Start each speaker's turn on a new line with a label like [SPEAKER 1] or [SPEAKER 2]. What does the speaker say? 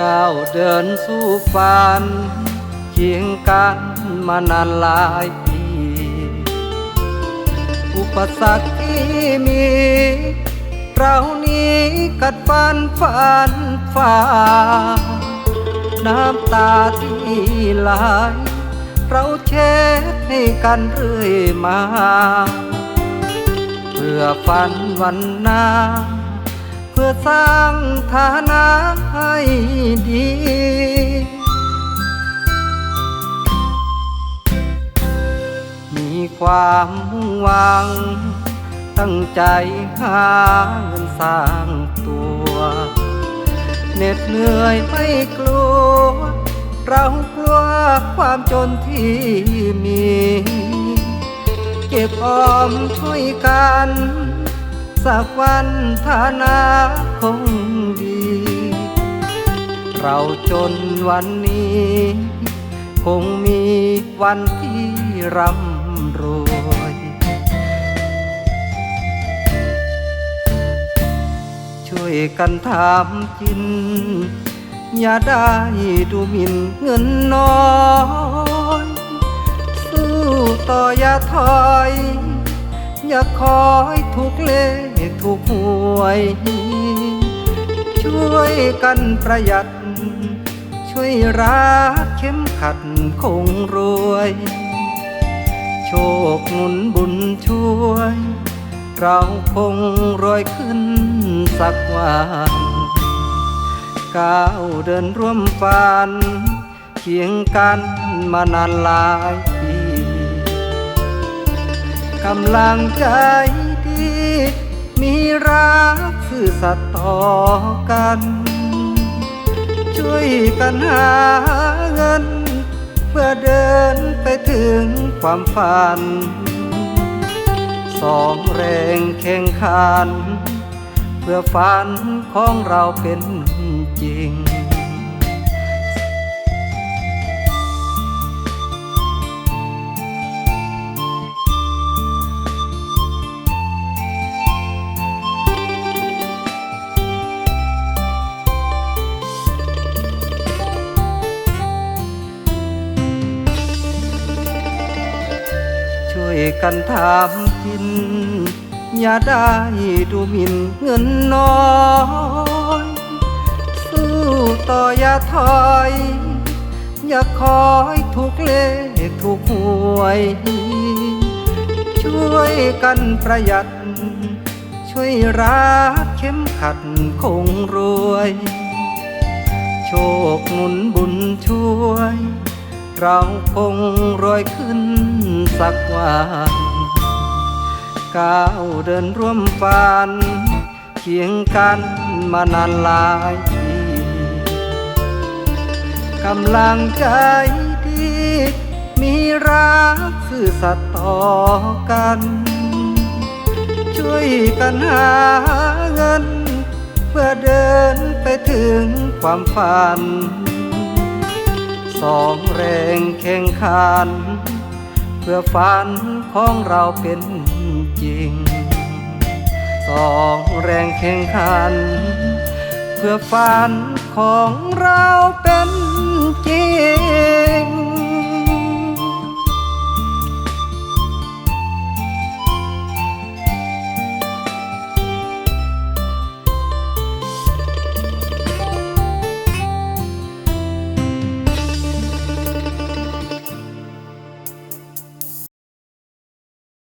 [SPEAKER 1] ก้าวเดินสู่ฝันเคียงกันมานานหลายปี อุปสรรคที่มีเรานี้กัดฟันฟันฝ่า น้ำตาที่ไหลเราเช็ดให้กันเรื่อยมา เพื่อฝันวันหน้า พื่อสร้างฐานะให้ดี มีความมุ่งหวัง ตั้งใจหาเงินสร้างตัวเหน็ดเหนื่อยไม่กลัว เรากลัวความจนที่มี เก็บออมช่วยกัน สักวันฐานะคงดี เราจนวันนี้ คงมีวันที่ร่ำรวย ช่วยกันทำกิน อย่าได้ดูหมิ่นเงินน้อย สู้ต่ออย่าถอย อย่าคอยถูกเลขถูกหวย ช่วยกันประหยัด ช่วยรักเข้มขัดคงรวย โชคหนุนบุญช่วย เราคงรวยขึ้นสักวันก้าวเดินร่วมฝันเคียงกันมานานหลายปี กำลังใจดี มีรักซื่อสัตย์ต่อกัน ช่วยกันหาเงิน เพื่อเดินไปถึงความฝัน สองแรงแข่งขัน เพื่อฝันของเราเป็นจริง กันทำกิน อย่าได้ดูหมิ่นเงินน้อยสู้ต่ออย่าถอย อย่าคอยถูกเลขถูกหวย ช่วยกันประหยัด ช่วยรักเข้มขัดคงรวย โชคหนุนบุญช่วย เราคงรวยขึ้นสักวันก้าวเดินร่วมฝันเคียงกันมานานหลายปีกำลังใจดีมีรักซื่อสัตย์ต่อกัน ช่วยกันหาเงิน เพื่อเดินไปถึงความฝัน สองแรงแข่งขัน เพื่อฝันของเราเป็นจริง สองแรงแข่งขัน เพื่อฝันของเราเป็นจริง